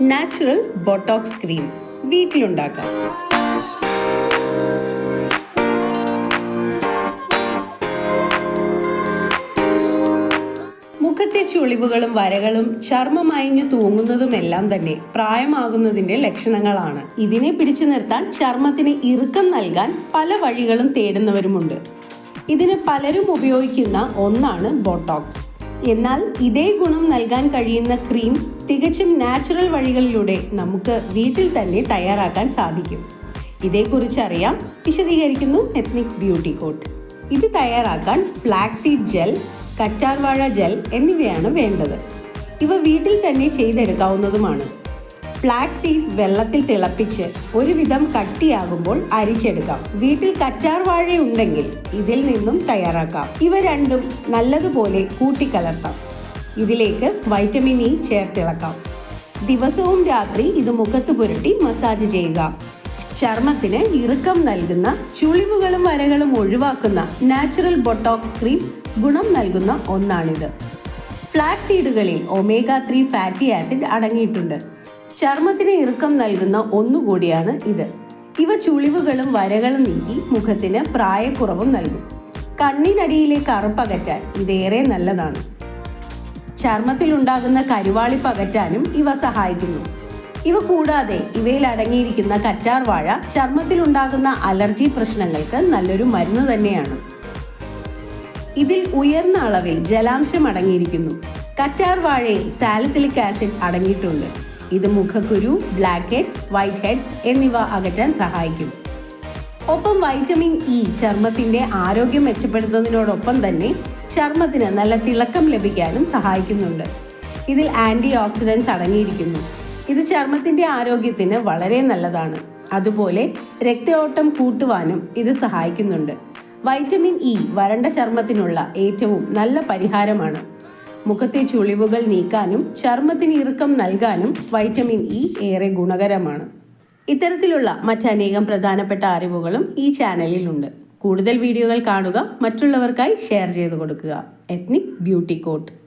Natural Botox cream വീട്ടിലുണ്ടാക്കാം. മുഖത്തെ ചുളിവുകളും വരകളും ചർമ്മം അയഞ്ഞു തൂങ്ങുന്നതുമെല്ലാം തന്നെ പ്രായമാകുന്നതിന്റെ ലക്ഷണങ്ങളാണ്. ഇതിനെ പിടിച്ചു നിർത്താൻ ചർമ്മത്തിന് ഇറുക്കം നൽകാൻ പല വഴികളും തേടുന്നവരുമുണ്ട്. ഇതിന് പലരും ഉപയോഗിക്കുന്ന ഒന്നാണ് ബോട്ടോക്സ്. എന്നാൽ ഇതേ ഗുണം നൽകാൻ കഴിയുന്ന ക്രീം തികച്ചും നാച്ചുറൽ വഴികളിലൂടെ നമുക്ക് വീട്ടിൽ തന്നെ തയ്യാറാക്കാൻ സാധിക്കും. ഇതേക്കുറിച്ച് അറിയാം വിശദീകരിക്കുന്നു എത്നിക് ബ്യൂട്ടി കോട്ട് ഇത് തയ്യാറാക്കാൻ ഫ്ലാക്സീഡ് ജെൽ കറ്റാർവാഴ ജെൽ എന്നിവയാണ് വേണ്ടത്. ഇവ വീട്ടിൽ തന്നെ ചെയ്തെടുക്കാവുന്നതുമാണ്. ഫ്ലാക്സ് സീഡ് വെള്ളത്തിൽ തിളപ്പിച്ച് ഒരുവിധം കട്ടിയാകുമ്പോൾ അരിച്ചെടുക്കാം. വീട്ടിൽ കറ്റാർവാഴയുണ്ടെങ്കിൽ ഉണ്ടെങ്കിൽ ഇതിൽ നിന്നും തയ്യാറാക്കാം. ഇവ രണ്ടും നല്ലതുപോലെ കൂട്ടിക്കലർത്താം. ഇതിലേക്ക് വൈറ്റമിൻ ഇ ചേർത്തിളക്കാം ദിവസവും രാത്രി ഇത് മുഖത്ത് പുരട്ടി മസാജ് ചെയ്യുക. ചർമ്മത്തിന് ഇറുക്കം നൽകുന്ന ചുളിവുകളും വരകളും ഒഴിവാക്കുന്ന നാച്ചുറൽ ബൊട്ടോക്സ് ക്രീം ഗുണം നൽകുന്ന ഒന്നാണിത്. ഫ്ലാക്സ് സീഡുകളിൽ ഒമേഗ ത്രീ ഫാറ്റി ആസിഡ് അടങ്ങിയിട്ടുണ്ട്. ചർമ്മത്തിന് ഇറുക്കം നൽകുന്ന ഒന്നുകൂടിയാണ് ഇത്. ഇവ ചുളിവുകളും വരകളും നീക്കി മുഖത്തിന് പ്രായക്കുറവും നൽകും. കണ്ണിനടിയിലെ കറുപ്പകറ്റാൻ ഇതേറെ നല്ലതാണ്. ചർമ്മത്തിൽ ഉണ്ടാകുന്ന കരുവാളിപ്പ് അകറ്റാനും ഇവ സഹായിക്കുന്നു. ഇവ കൂടാതെ ഇവയിൽ അടങ്ങിയിരിക്കുന്ന കറ്റാർ വാഴ ചർമ്മത്തിൽ ഉണ്ടാകുന്ന അലർജി പ്രശ്നങ്ങൾക്ക് നല്ലൊരു മരുന്ന് തന്നെയാണ്. ഇതിൽ ഉയർന്ന അളവിൽ ജലാംശം അടങ്ങിയിരിക്കുന്നു. കറ്റാർ വാഴയിൽ സാലിസിലിക് ആസിഡ് അടങ്ങിയിട്ടുണ്ട്. ഇത് മുഖക്കുരു ബ്ലാക്ക് ഹെഡ്സ് വൈറ്റ് ഹെഡ്സ് എന്നിവ അകറ്റാൻ സഹായിക്കും. ഒപ്പം വൈറ്റമിൻ ഇ ചർമ്മത്തിന്റെ ആരോഗ്യം മെച്ചപ്പെടുത്തുന്നതിനോടൊപ്പം തന്നെ ചർമ്മത്തിന് നല്ല തിളക്കം ലഭിക്കാനും സഹായിക്കുന്നുണ്ട്. ഇതിൽ ആന്റി ഓക്സിഡൻസ് അടങ്ങിയിരിക്കുന്നു. ഇത് ചർമ്മത്തിന്റെ ആരോഗ്യത്തിന് വളരെ നല്ലതാണ്. അതുപോലെ രക്തയോട്ടം കൂട്ടുവാനും ഇത് സഹായിക്കുന്നുണ്ട്. വൈറ്റമിൻ ഇ വരണ്ട ചർമ്മത്തിനുള്ള ഏറ്റവും നല്ല പരിഹാരമാണ്. മുഖത്തെ ചുളിവുകൾ നീക്കാനും ചർമ്മത്തിന് ഇറുക്കം നൽകാനും വൈറ്റമിൻ ഇ ഏറെ ഗുണകരമാണ്. ഇത്തരത്തിലുള്ള മറ്റനേകം പ്രധാനപ്പെട്ട അറിവുകളും ഈ ചാനലിലുണ്ട്. കൂടുതൽ വീഡിയോകൾ കാണുക മറ്റുള്ളവർക്കായി ഷെയർ ചെയ്തു കൊടുക്കുക. Ethnic beauty coat.